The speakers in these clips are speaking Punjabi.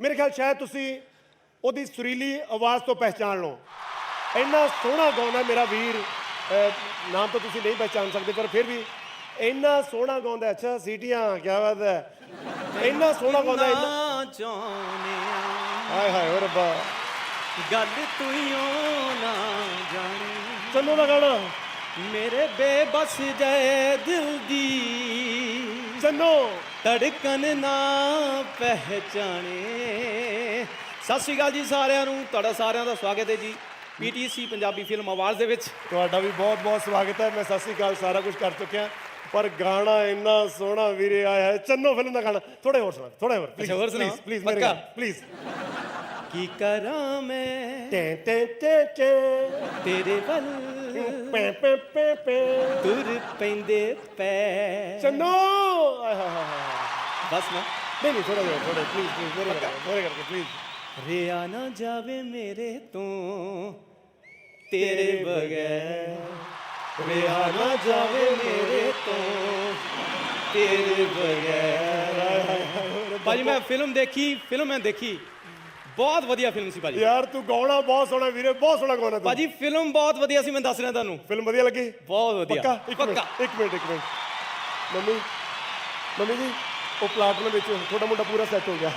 ਮੇਰੇ ਖਿਆਲ ਸ਼ਾਇਦ ਤੁਸੀਂ ਉਹਦੀ ਸੁਰੀਲੀ ਆਵਾਜ਼ ਤੋਂ ਪਹਿਚਾਨ ਲਓ। ਇੰਨਾ ਸੋਹਣਾ ਗਾਉਂਦਾ ਮੇਰਾ ਵੀਰ। ਨਾਮ ਤਾਂ ਤੁਸੀਂ ਨਹੀਂ ਪਹਿਚਾਨ ਸਕਦੇ ਪਰ ਫਿਰ ਵੀ ਇੰਨਾ ਸੋਹਣਾ ਗਾਉਂਦਾ ਅੱਛਾ ਸੀਟੀਆਂ ਕੀ ਬਾਤ ਹੈ। ਇੰਨਾ ਸੋਹਣਾ ਗਾਉਂਦਾ ਇੰਨਾ ਨਾ ਚਾਹੁੰਦੇ ਆ ਹਾਏ ਹਾਏ ਓ ਰੱਬਾ। ਗੱਲ ਤੂੰ ਓ ਨਾ ਜਾਣੇ। ਚੰਨੋ ਦਾ ਗਾਣਾ। ਮੇਰੇ ਬੇਬਸ ਜੈ ਦਿਲ ਦੀ। ਚੰਨੋ। ਧੜਕਨ ਨਾ ਪਹਿਚਾਣੇ। ਸਤਿ ਸ਼੍ਰੀ ਅਕਾਲ ਜੀ ਸਾਰਿਆਂ ਨੂੰ ਤੁਹਾਡਾ ਸਾਰਿਆਂ ਦਾ ਸਵਾਗਤ ਹੈ ਜੀ ਪੀਟੀਸੀ ਪੰਜਾਬੀ ਫਿਲਮ ਅਵਾਰਡ ਦੇ ਵਿੱਚ। ਤੁਹਾਡਾ ਵੀ ਬਹੁਤ ਬਹੁਤ ਸਵਾਗਤ ਹੈ। ਮੈਂ ਸਤਿ ਸ੍ਰੀ ਅਕਾਲ ਸਾਰਾ ਕੁਝ ਕਰ ਚੁੱਕਿਆ। ਪਰ ਗਾਣਾ ਇੰਨਾ ਸੋਹਣਾ ਵੀਰੇ ਆਇਆ ਹੈ। ਚੰਨੋ ਫਿਲਮ ਦਾ ਗਾਣਾ। ਥੋੜੇ ਹੋਰ ਸੁਣਾ ਥੋੜੇ ਹੋਰ ਅੱਛਾ, ਹੋਰ ਸੁਣਾਓ? ਪਲੀਜ਼ ਪੱਕਾ? ਪਲੀਜ਼ ਕੀ ਕਰਾਂ ਮੈਂ? ਟੈਂ ਟੈਂ ਟੈਂ ਟੈਂ। ਤੇਰੇ ਵੱਲ ਪੈ ਪੈ ਪੈ ਪੈ। ਤੁਰ ਪੈਂਦੇ ਪੈ ਚੰਨੋ। ਆਏ ਹਾਏ ਹਾਏ ਹਾਏ। ਬਸ ਨਾ। ਨਹੀਂ ਨਹੀਂ ਥੋੜਾ ਜਿਹਾ ਥੋੜਾ ਪਲੀਜ਼ ਪਲੀਜ਼ ਮੇਰੇ ਕਰਕੇ ਮੇਰੇ ਕਰਕੇ ਪਲੀਜ਼ ਰਿਆ ਨਾ ਜਾਵੇ ਮੇਰੇ ਤੋਂ ਤੇਰੇ ਬਗੈਰ। ਰਿਆ ਨਾ ਜਾਵੇ ਮੇਰੇ ਤੋਂ ਤੇਰੇ ਬਗੈਰ। ਭਾਜੀ ਮੈਂ ਫਿਲਮ ਦੇਖੀ ਫਿਲਮ ਮੈਂ ਦੇਖੀ। ਬਹੁਤ ਵਧੀਆ ਫਿਲਮ ਸੀ ਭਾਜੀ। ਯਾਰ ਤੂੰ ਗਾਉਣਾ ਬਹੁਤ ਸੋਹਣਾ ਵੀਰੇ ਬਹੁਤ ਸੋਹਣਾ ਗਾਉਣਾ ਤੂੰ। ਭਾਜੀ ਫਿਲਮ ਬਹੁਤ ਵਧੀਆ ਸੀ ਮੈਂ ਦੱਸ ਰਿਹਾ ਤੁਹਾਨੂੰ। ਫਿਲਮ ਵਧੀਆ ਲੱਗੀ? ਬਹੁਤ ਵਧੀਆ। ਪੱਕਾ? ਇੱਕ ਮਿੰਟ ਇੱਕ ਮਿੰਟ ਇੱਕ ਮਿੰਟ। ਮੰਮੀ ਮੰਮੀ ਜੀ ਉਹ ਪਲਾਟਨ ਵਿੱਚ ਤੁਹਾਡਾ ਮੁੰਡਾ ਪੂਰਾ ਸੈੱਟ ਹੋ ਗਿਆ।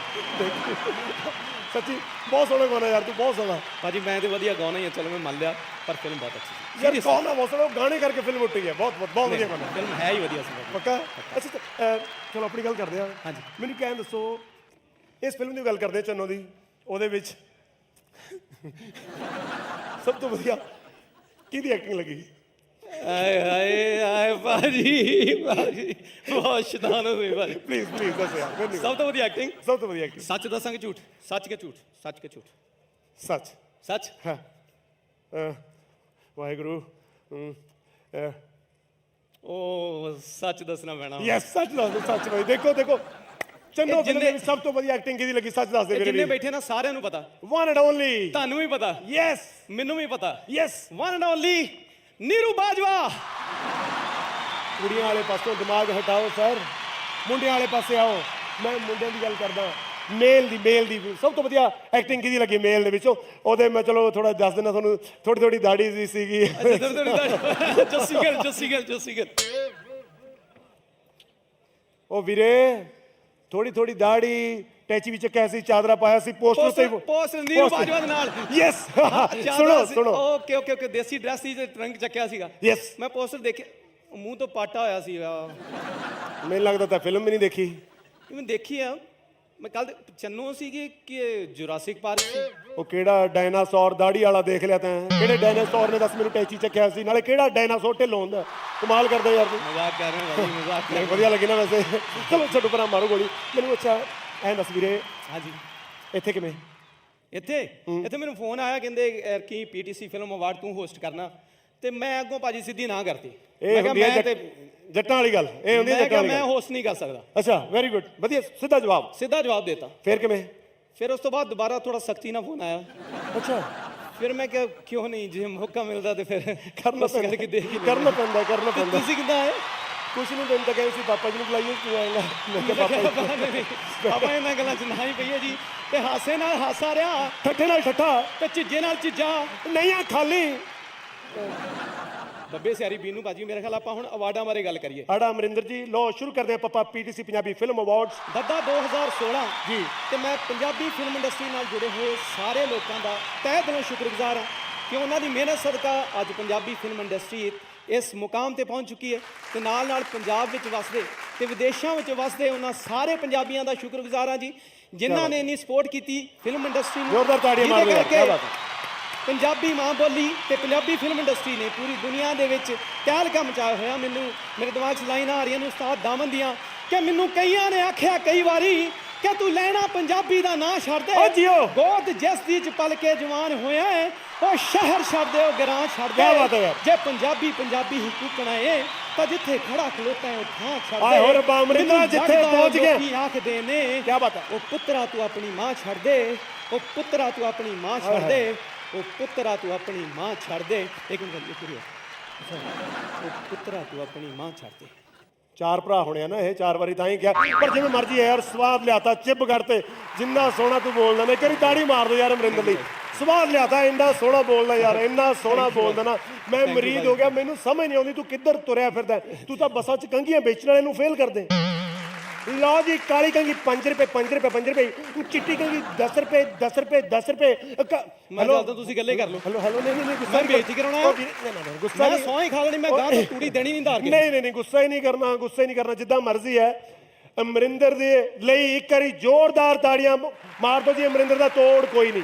ਸੱਚੀ ਬਹੁਤ ਸੋਹਣਾ ਗਾਣਾ ਯਾਰ ਤੂੰ ਬਹੁਤ ਸੋਹਣਾ। ਭਾਜੀ ਮੈਂ ਤੇ ਵਧੀਆ ਗਾਉਣਾ ਹੀ ਆ ਚਲੋ ਮੈਂ ਮੰਨ ਲਿਆ ਪਰ ਫਿਲਮ ਬਹੁਤ ਅੱਛੀ ਸੀ। ਯਾਰ ਗਾਣਾ ਬਹੁਤ ਸੋਹਣਾ ਗਾਣੇ ਕਰਕੇ ਫਿਲਮ ਉੱਠੀ ਹੈ ਬਹੁਤ ਬਹੁਤ ਬਹੁਤ ਵਧੀਆ ਗਾਣਾ ਫਿਲਮ ਹੈ ਹੀ ਵਧੀਆ ਸੀ। ਪੱਕਾ? ਅੱਛਾ ਚਲੋ ਆਪਣੀ ਗੱਲ ਕਰਦੇ ਹਾਂ। ਹਾਂਜੀ। ਮੈਨੂੰ ਕਹਿ ਦੱਸੋ ਇਸ ਫਿਲਮ ਦੀ ਗੱਲ ਕਰਦੇ ਹਾਂ ਚੰਨੋ ਦੀ। ਉਹਦੇ ਵਿੱਚ ਸਭ ਤੋਂ ਵਧੀਆ ਕਿਹਦੀ ਐਕਟਿੰਗ ਲੱਗੀ? ਆਏ ਹਾਏ ਆਏ ਭਾਜੀ ਭਾਜੀ। ਬਹੁਤ ਸ਼ੈਤਾਨ ਹੋਏ ਭਾਜੀ। ਪਲੀਜ਼ ਪਲੀਜ਼ ਦੱਸ ਯਾਰ ਮੈਨੂੰ ਸਭ ਤੋਂ ਵਧੀਆ ਐਕਟਿੰਗ ਸਭ ਤੋਂ ਵਧੀਆ ਐਕਟਿੰਗ ਸੱਚ ਦੱਸਾਂਗੇ ਝੂਠ? ਸੱਚ ਕੇ ਝੂਠ? ਸੱਚ ਕੇ ਝੂਠ? ਸੱਚ। ਸੱਚ? ਹਾਂ। ਅਹ, ਵਾਹਿਗੁਰੂ ਹਮ, ਅਹ, ਉਹ ਸੱਚ ਦੱਸਣਾ ਪੈਣਾ। ਯੈਸ ਸੱਚ ਦੱਸ ਦਿਓ, ਸੱਚ ਭਾਈ। ਦੇਖੋ ਦੇਖੋ। ਚੰਨੋ ਫਿਲਮ ਵਿੱਚ ਸਭ ਤੋਂ ਵਧੀਆ ਐਕਟਿੰਗ ਕਿਹਦੀ ਲੱਗੀ? ਸੱਚ ਦੱਸ ਦੇ ਮੇਰੇ ਜਿੰਨੇ ਬੈਠੇ ਨਾ ਸਾਰਿਆਂ ਨੂੰ ਪਤਾ। ਵਨ ਐਂਡ ਓਨਲੀ ਤੁਹਾਨੂੰ ਵੀ ਪਤਾ। ਯੈਸ ਮੈਨੂੰ ਵੀ ਪਤਾ। Yes one and only Neeru Bajwa. ਕੁੜੀਆਂ ਵਾਲੇ ਪਾਸੋਂ ਦਿਮਾਗ ਹਟਾਓ ਸਰ ਮੁੰਡਿਆਂ ਵਾਲੇ ਪਾਸੇ ਆਓ। ਮੈਂ ਮੁੰਡਿਆਂ ਦੀ ਗੱਲ ਕਰਦਾ। ਮੇਲ ਦੀ ਮੇਲ ਦੀ। ਸਭ ਤੋਂ ਵਧੀਆ ਐਕਟਿੰਗ ਕਿਹਦੀ ਲੱਗੀ ਮੇਲ ਦੇ ਵਿੱਚੋਂ? ਉਹਦੇ ਮੈਂ ਚਲੋ ਥੋੜਾ ਦੱਸ ਦਿੰਦਾ ਤੁਹਾਨੂੰ ਥੋੜੀ ਥੋੜੀ ਦਾੜੀ ਜੀ ਸੀਗੀ। ਜੱਸੀ ਗੱਲ ਜੱਸੀ ਗੱਲ ਜੱਸੀ ਗੱਲ। ਉਹ ਵੀਰੇ ਥੋੜੀ ਥੋੜੀ ਦਾੜੀ ਟੈਚੀ ਵਿੱਚ ਕੈਸੀ ਚਾਦਰਾ ਪਾਇਆ ਸੀ ਪੋਸਟ ਉੱਤੇ ਪੋਸਟ ਨੀਰੂ ਬਾਜਵਾ ਦੇ ਨਾਲ। ਯੈਸ ਸੁਣੋ ਸੁਣੋ। ਓਕੇ ਓਕੇ ਓਕੇ ਦੇਸੀ ਡਰੈਸ ਸੀ ਤੇ ਰੰਗ ਚੱਕਿਆ ਸੀਗਾ। ਯੈਸ ਮੈਂ ਪੋਸਟਰ ਦੇਖਿਆ ਮੂੰਹ ਤੋਂ ਪਾਟਾ ਹੋਇਆ ਸੀ ਮੈਨੂੰ ਲੱਗਦਾ ਤਾਂ ਫਿਲਮ ਵੀ ਨਹੀਂ ਦੇਖੀ। ਮੈਂ ਦੇਖੀ ਆ। ਮੈਂ ਕੱਲ ਚੰਨੋ ਸੀਗੀ ਕਿ ਜੁਰਾਸਿਕ ਪਾਰਕ ਸੀ? ਉਹ ਕਿਹੜਾ ਡਾਇਨਾਸੌਰ ਦਾੜੀ ਵਾਲਾ ਦੇਖ ਲਿਆ ਤੈਂ? ਕਿਹੜੇ ਡਾਇਨਾਸੌਰ ਨੇ ਦੱਸ ਮੈਨੂੰ ਟੈਚੀ ਚੱਕਿਆ ਸੀ? ਨਾਲੇ ਕਿਹੜਾ ਡਾਇਨਾਸੌਰ ਢਿੱਲੋਂ ਹੁੰਦਾ? ਕਮਾਲ ਕਰਦਾ ਯਾਰ ਤੂੰ। ਮਜ਼ਾਕ ਕਰ ਰਿਹਾ ਭਾਜੀ ਮਜ਼ਾਕ ਕਰ ਨਹੀਂ ਵਧੀਆ ਲੱਗੀ ਨਾ ਵੈਸੇ। ਚਲੋ ਛੱਡੋ ਪਰਾਂ ਮਾਰੋ ਗੋਲੀ। ਮੈਨੂੰ ਅੱਛਾ ਐਂ ਦੱਸ ਵੀਰੇ ਹਾਂਜੀ। ਇੱਥੇ ਕਿਵੇਂ? ਇੱਥੇ? ਇੱਥੇ ਮੈਨੂੰ ਫੋਨ ਆਇਆ ਕਹਿੰਦੇ ਕੀ ਪੀਟੀਸੀ ਫਿਲਮ ਅਵਾਰਡ ਤੂੰ ਹੋਸਟ ਕਰਨਾ? ਤੇ ਮੈਂ ਅੱਗੋਂ ਭਾਜੀ ਸਿੱਧੀ ਨਾ ਕਰਤੀ। ਇਹ ਹੁੰਦੀ ਹੈ ਜੱਟ- ਵਾਲੀ ਗੱਲ ਇਹ ਹੁੰਦੀ ਹੈ ਜੱਟਾਂ ਵਾਲੀ ਮੈਂ ਹੋਸਟ ਨਹੀਂ ਕਰ ਸਕਦਾ। ਅੱਛਾ ਵੈਰੀ ਗੁੱਡ ਵਧੀਆ ਸਿੱਧਾ ਜਵਾਬ। ਸਿੱਧਾ ਜਵਾਬ ਦੇਤਾ। ਫੇਰ ਕਿਵੇਂ? ਫਿਰ ਉਸ ਤੋਂ ਬਾਅਦ ਦੁਬਾਰਾ ਥੋੜਾ ਸਖਤੀ ਨਾਲ ਫੋਨ ਆਇਆ। ਅੱਛਾ। ਫਿਰ ਮੈਂ ਕਿਹਾ ਕਿਉਂ ਨਹੀਂ ਜੇ ਮੌਕਾ ਮਿਲਦਾ ਤੇ ਫਿਰ ਕਰਨਾ ਬਸ ਕਰਕੇ ਦੇਖ ਹੀ ਪੈਂਦਾ ਕਰਨਾ ਪੈਂਦਾ ਕਰਨਾ ਪੈਂਦਾ। ਤੁਸੀਂ ਕਿੱਦਾਂ ਆਏ? ਕੁਛ ਨਹੀਂ ਤੈਨੂੰ ਤਾਂ ਕਹਿੰਦੇ ਸੀ ਪਾਪਾ ਜੀ ਨੂੰ ਬੁਲਾਈਏ ਤੂੰ ਆਏਗਾ ਮੈਂ ਕਿਹਾ ਪਾਪਾ ਜੀ ਆਪਾਂ ਇਹਨਾਂ ਗੱਲਾਂ 'ਚ ਨਾ ਹੀ ਪਈਏ ਜੀ। ਤੇ ਹਾਸੇ ਨਾਲ ਹਾਸਾ ਰਿਹਾ। ਠੱਠੇ ਨਾਲ ਠੱਠਾ। ਤੇ ਝਿੱਜੇ ਨਾਲ ਝਿੱਜਾ। ਨਹੀਂ ਆ ਖਾਲੀ। ਬੱਬੇ ਸਿਆਰੀ ਬੀਨੂ ਬਾਜੀ ਮੇਰੇ ਖਿਆਲ ਆਪਾਂ ਹੁਣ ਅਵਾਰਡਾਂ ਬਾਰੇ ਗੱਲ ਕਰੀਏ ਆੜਾ ਅਮਰਿੰਦਰ ਜੀ ਲੋ ਸ਼ੁਰੂ ਕਰਦੇ ਆ ਪਪਾ ਪੀਟੀਸੀ ਪੰਜਾਬੀ ਫਿਲਮ ਅਵਾਰਡਸ ਦੱਦਾ 2016 ਜੀ। ਤੇ ਮੈਂ ਪੰਜਾਬੀ ਫਿਲਮ ਇੰਡਸਟਰੀ ਨਾਲ ਜੁੜੇ ਹੋਏ ਸਾਰੇ ਲੋਕਾਂ ਦਾ ਤਹਿ ਦਿਲੋਂ ਸ਼ੁਕਰਗੁਜ਼ਾਰ ਹਾਂ ਕਿ ਉਹਨਾਂ ਦੀ ਮਿਹਨਤ ਸਦਕਾ ਅੱਜ ਪੰਜਾਬੀ ਫਿਲਮ ਇੰਡਸਟਰੀ ਇਸ ਮੁਕਾਮ ਤੇ ਪਹੁੰਚ ਚੁੱਕੀ ਹੈ ਤੇ ਨਾਲ ਨਾਲ ਪੰਜਾਬ ਵਿੱਚ ਵਸਦੇ ਤੇ ਵਿਦੇਸ਼ਾਂ ਵਿੱਚ ਵਸਦੇ ਉਹਨਾਂ ਸਾਰੇ ਪੰਜਾਬੀਆਂ ਦਾ ਸ਼ੁਕਰਗੁਜ਼ਾਰ ਹਾਂ ਜੀ ਜਿਨ੍ਹਾਂ ਨੇ ਇੰਨੀ ਸਪੋਰਟ ਕੀਤੀ ਫਿਲਮ ਇੰਡਸਟਰੀ ਨੂੰ ਜ਼ੋਰਦਾਰ ਤਾੜੀਆਂ ਮਾਰ ਲਓ ਕਿਆ ਬਾਤ ਹੈ। ਪੰਜਾਬੀ ਮਾਂ ਬੋਲੀ ਤੇ ਪੰਜਾਬੀ ਫਿਲਮ ਇੰਡਸਟਰੀ ਨੇ ਪੂਰੀ ਦੁਨੀਆ ਦੇ ਵਿੱਚ ਤਹਿਲਕਾ ਮਚਾਇਆ ਹੋਇਆ ਮੈਨੂੰ ਮੇਰੇ ਦਿਮਾਗ 'ਚ ਲਾਈਨਾਂ ਆ ਰਹੀਆਂ ਨੇ ਉਸਤਾਦ ਦਾਮਨ ਦੀਆਂ ਕਿ ਮੈਨੂੰ ਕਈਆਂ ਨੇ ਆਖਿਆ ਕਈ ਵਾਰੀ ਕਿ ਤੂੰ ਲੈਣਾ ਪੰਜਾਬੀ ਦਾ ਨਾਂ ਛੱਡ ਦੇ ਓ ਜੀਓ। ਗੋਦ ਜਿਸ ਦੀ ਚ ਪਲ ਕੇ ਜਵਾਨ ਹੋਇਆ ਹੈ ਉਹ ਸ਼ਹਿਰ ਛੱਡ ਦੇ ਉਹ ਗਰਾਂ ਛੱਡ ਦੇ ਕਿਆ ਬਾਤ ਹੈ ਯਾਰ। ਜੇ ਪੰਜਾਬੀ ਪੰਜਾਬੀ ਹੀ ਕੂਕਣਾ ਏ ਤਾਂ ਜਿੱਥੇ ਖੜਾ ਖਲੋਤਾ ਹੈ ਉਹ ਥਾਂ ਛੱਡ ਆਏ ਦੇ ਹੋਰ ਰੱਬਾ ਅੰਮ੍ਰਿਤਾ, ਮੈਨੂੰ ਜਿੱਥੇ ਪਹੁੰਚ ਗਿਆ। ਲੋਕੀ ਆਖਦੇ ਨੇ ਕਿਆ ਬਾਤ ਹੈ। ਉਹ ਪੁੱਤਰਾ ਤੂੰ ਆਪਣੀ ਮਾਂ ਛੱਡ ਦੇ ਉਹ ਪੁੱਤਰਾ ਤੂੰ ਆਪਣੀ ਮਾਂ ਛੱਡ ਦੇ ਉਹ ਪੁੱਤਰਾ ਤੂੰ ਆਪਣੀ ਮਾਂ ਛੱਡ ਦੇ। ਇੱਕ ਮਿੰਟ ਇਹ ਪੂਰੀ ਉਹ ਪੁੱਤਰਾ ਤੂੰ ਆਪਣੀ ਮਾਂ ਛੱਡ ਦੇ। ਚਾਰ ਭਰਾ ਹੋਣੇ ਆ ਨਾ ਇਹ ਚਾਰ ਵਾਰੀ ਤਾਂ ਹੀ ਕਿਹਾ। ਪਰ ਜਿਵੇਂ ਮਰਜ਼ੀ ਹੈ ਯਾਰ ਸਵਾਦ ਲਿਆਤਾ ਚਿੱਪ ਕਰਤੇ ਜਿੰਨਾ ਸੋਹਣਾ ਤੂੰ ਬੋਲਦਾ ਨਾ ਇੱਕ ਵਾਰੀ ਤਾੜੀ ਮਾਰ ਦੋ ਯਾਰ ਅਮਰਿੰਦਰ ਲਈ ਸਵਾਦ ਲਿਆਤਾ ਇੰਨਾ ਸੋਹਣਾ ਬੋਲਦਾ ਯਾਰ ਇੰਨਾ ਸੋਹਣਾ ਬੋਲਦਾ ਨਾ। ਮੈਂ ਮਰੀਦ ਹੋ ਗਿਆ ਮੈਨੂੰ ਸਮਝ ਨਹੀਂ ਆਉਂਦੀ ਤੂੰ ਕਿੱਧਰ ਤੁਰਿਆ ਫਿਰਦਾ। ਤੂੰ ਤਾਂ ਬੱਸਾਂ 'ਚ ਕੰਘੀਆਂ ਵੇਚਣ ਵਾਲੇ ਨੂੰ ਫੇਲ ਕਰ ਦੇ ਲਓ ਜੀ ਕਾਲੀ ਕੰਗੀ 5 ਰੁਪਏ 5 ਰੁਪਏ 5 ਰੁਪਏ ਚਿੱਟੀ ਕੰਗੀ 10 ਰੁਪਏ 10 ਰੁਪਏ 10 ਰੁਪਏ ਮੈਂ ਤਾਂ ਤੁਸੀਂ ਗੱਲੇ ਕਰ ਲਓ। ਹਲੋ ਹਲੋ ਨਹੀਂ ਨਹੀਂ ਨਹੀਂ ਗੁੱਸਾ ਬੇਇੱਜ਼ਤੀ ਕਰਾਉਣਾ ਗੁੱਸਾ ਮੈਂ ਸੌਂ ਹੀ ਖਾ ਲੈਣੀ ਮੈਂ ਗਾਂ ਤੋਂ ਤੂੜੀ ਦੇਣੀ ਨਹੀਂ ਧਾਰ ਕੇ। ਨਹੀਂ ਨਹੀਂ ਨਹੀਂ ਗੁੱਸਾ ਹੀ ਨਹੀਂ ਕਰਨਾ ਗੁੱਸਾ ਹੀ ਨਹੀਂ ਕਰਨਾ ਜਿੱਦਾਂ ਮਰਜ਼ੀ ਹੈ। ਅਮਰਿੰਦਰ ਦੇ ਲਈ ਇੱਕ ਵਾਰੀ ਜ਼ੋਰਦਾਰ ਤਾੜੀਆਂ ਮਾਰ ਦੋ ਜੀ ਅਮਰਿੰਦਰ ਦਾ ਤੋੜ ਕੋਈ ਨਹੀਂ।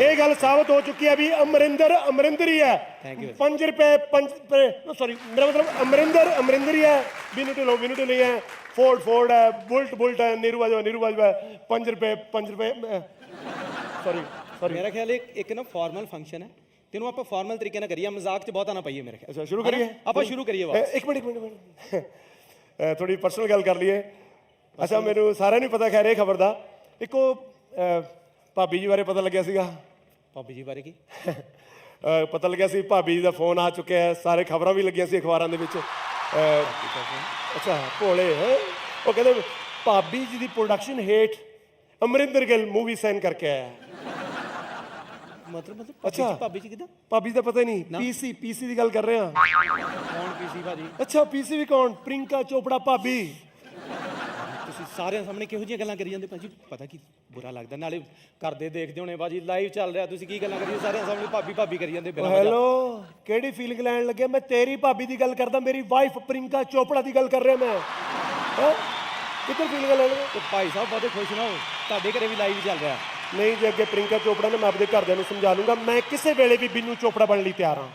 ਇਹ ਗੱਲ ਸਾਬਤ ਹੋ ਚੁੱਕੀ ਹੈ ਵੀ ਅਮਰਿੰਦਰ ਅਮਰਿੰਦਰ ਹੀ ਹੈ। Thank you. 5 ਰੁਪਏ 5 ਸੌਰੀ ਮੇਰਾ ਮਤਲਬ ਅਮਰਿੰਦਰ ਅਮਰਿੰਦਰ ਹੀ ਹੈ। ਬਿਨੂ ਢਿੱਲੋਂ ਬਿਨੂ ਢਿੱਲੋਂ ਹੀ ਹੈ। ਫੋਰਡ ਫੋਰਡ ਹੈ ਬੁਲਟ ਬੁਲਟ ਹੈ ਨੀਰੂ ਬਾਜਵਾ ਨੀਰੂ ਬਾਜਵਾ 5 ਰੁਪਏ 5 ਰੁਪਏ ਸੌਰੀ ਸੌਰੀ ਮੇਰਾ ਖਿਆਲ ਇੱਕ ਇੱਕ ਨਾ ਫਾਰਮਲ ਫੰਕਸ਼ਨ ਹੈ। ਤੈਨੂੰ ਆਪਾਂ ਫਾਰਮਲ ਤਰੀਕੇ ਨਾਲ ਕਰੀਏ ਮਜ਼ਾਕ 'ਚ ਬਹੁਤਾ ਨਾ ਪਾਈਏ ਮੇਰੇ ਖਿਆਲ। ਅੱਛਾ ਸ਼ੁਰੂ ਕਰੀਏ? ਆਪਾਂ ਸ਼ੁਰੂ ਕਰੀਏ ਬਸ ਇੱਕ ਮਿੰਟ ਇੱਕ ਮਿੰਟ, ਥੋੜੀ ਪਰਸਨਲ ਗੱਲ ਕਰ ਲਈਏ। ਅੱਛਾ ਮੈਨੂੰ ਸਾਰਿਆਂ ਨੂੰ ਪਤਾ ਖੈਰ ਇਹ ਖਬਰ ਦਾ। ਇੱਕੋ ਭਾਬੀ ਜੀ ਬਾਰੇ ਪਤਾ ਲੱਗਿਆ ਸੀਗਾ? ਭਾਬੀ ਜੀ ਬਾਰੇ ਕੀ? ਪਤਾ ਲੱਗਿਆ ਸੀ ਭਾਬੀ ਜੀ ਦਾ ਫੋਨ ਆ ਚੁੱਕਿਆ ਹੈ ਸਾਰੇ ਖਬਰਾਂ ਵੀ ਲੱਗੀਆਂ ਸੀ ਅਖਬਾਰਾਂ ਦੇ ਵਿੱਚ। ਅੱਛਾ ਭੋਲੇ ਹੈ? ਉਹ ਕਹਿੰਦੇ ਭਾਬੀ ਜੀ ਦੀ ਪ੍ਰੋਡਕਸ਼ਨ ਹੇਠ ਅਮਰਿੰਦਰ ਗਿੱਲ ਮੂਵੀ ਸਾਈਨ ਕਰਕੇ ਆਇਆ ਹੈ। ਮਤਲਬ ਮਤਲਬ ਭਾਬੀ ਅੱਛਾ। ਜੀ ਭਾਬੀ ਜੀ ਕਿਦਾਂ? ਭਾਬੀ ਦਾ ਪਤਾ ਹੀ ਨਹੀਂ ਪੀਸੀ ਪੀਸੀ ਦੀ ਗੱਲ ਕਰ ਰਹੇ ਹਾਂ। ਕੌਣ ਪੀਸੀ ਭਾਜੀ? ਅੱਛਾ ਪੀਸੀ ਵੀ ਕੌਣ? ਪ੍ਰਿੰਕਾ ਚੋਪੜਾ ਭਾਬੀ। ਤੁਸੀਂ ਸਾਰਿਆਂ ਸਾਹਮਣੇ ਕਿਹੋ ਜਿਹੀਆਂ ਗੱਲਾਂ ਕਰੀ ਜਾਂਦੇ ਭਾਜੀ ਪਤਾ ਕੀ ਬੁਰਾ ਲੱਗਦਾ ਨਾਲੇ ਕਰਦੇ ਦੇਖਦੇ ਹੋਣੇ ਭਾਜੀ ਲਾਈਵ ਚੱਲ ਰਿਹਾ ਤੁਸੀਂ ਕੀ ਗੱਲਾਂ ਕਰੀ ਸਾਰਿਆਂ ਸਾਹਮਣੇ ਭਾਬੀ ਭਾਬੀ ਕਰੀ ਜਾਂਦੇ ਬਿਨਾਂ ਵਜ੍ਹਾ। ਹੈਲੋ ਕਿਹੜੀ ਫੀਲਿੰਗ ਲੈਣ ਲੱਗੇ? ਮੈਂ ਤੇਰੀ ਭਾਬੀ ਦੀ ਗੱਲ ਕਰਦਾ ਮੇਰੀ ਵਾਈਫ ਪ੍ਰਿੰਕਾ ਚੋਪੜਾ ਦੀ ਗੱਲ ਕਰ ਰਿਹਾ ਮੈਂ। ਹੈਂ? ਕਿੱਧਰ ਫੀਲਿੰਗ ਲੈਣ ਲੱਗੇ? ਤੇ ਭਾਈ ਸਾਹਿਬ ਬਹੁਤੇ ਖੁਸ਼ ਨਾ ਹੋ ਤੁਹਾਡੇ ਘਰੇ ਵੀ ਲਾਈਵ ਚੱਲ ਰਿਹਾ। ਨਹੀਂ ਜੇ ਅੱਗੇ ਪ੍ਰਿੰਕਾ ਚੋਪੜਾ ਨੇ ਮੈਂ ਆਪਣੇ ਘਰਦਿਆਂ ਨੂੰ ਸਮਝਾ ਲੂੰਗਾ। ਮੈਂ ਕਿਸੇ ਵੇਲੇ ਵੀ ਬਿੰਨੂ ਚੋਪੜਾ ਬਣਨ ਲਈ ਤਿਆਰ ਹਾਂ।